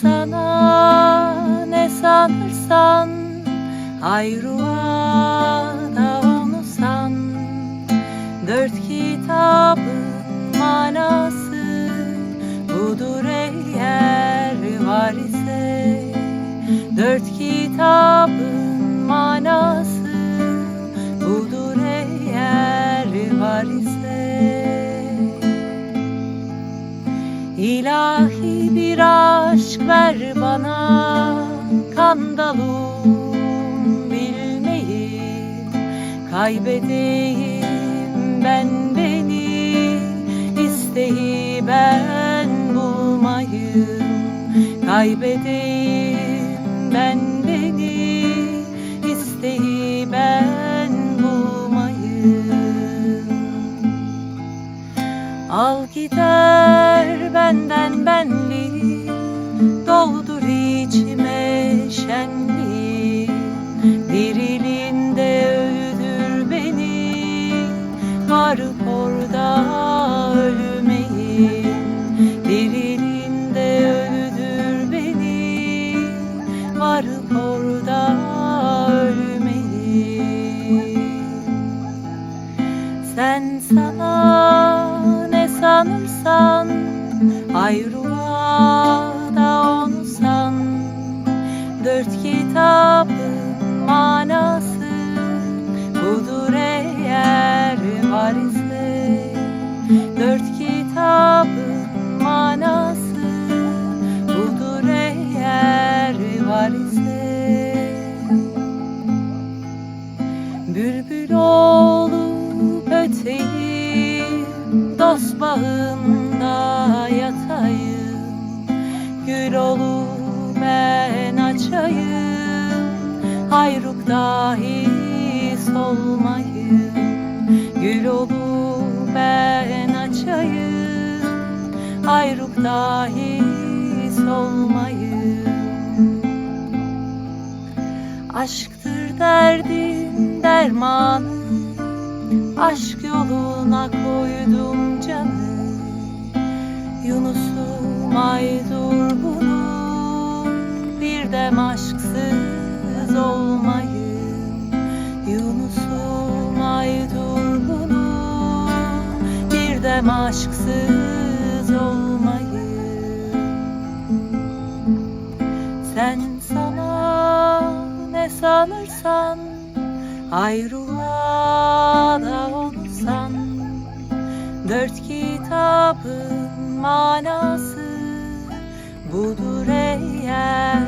sana ne sanırsan Ayrılığa da onu san Dört kitabın manası Budur eğer var ise. Dört kitabın ver bana Kandalum bilmeyi. Kaybedeyim ben beni isteği ben bulmayı Kaybedeyim ben beni isteği ben bulmayı Al gider benden benliği Doldur içime şenliği. Dirilinde öldür beni. Varıp orada ölmeyi. Dirilinde öldür beni. Varıp orada ölmeyi. Sen sana ne sanırsan Ayrılığa Dört kitabın manası Budur eğer var ise. Dört kitabın manası Budur eğer var ise. Bülbül olup öteyim Dost bağında yatayım. Gül olup Hayruk dahi solmayım Gül olup ben açayım. Hayruk dahi solmayım Aşktır derdim dermanı. Aşk yoluna koydum canı. Yunus'um aydur Dem aşksız olmayın sen sana ne sanırsan Ayrılığa da onu san Dört kitabın manası Budur eğer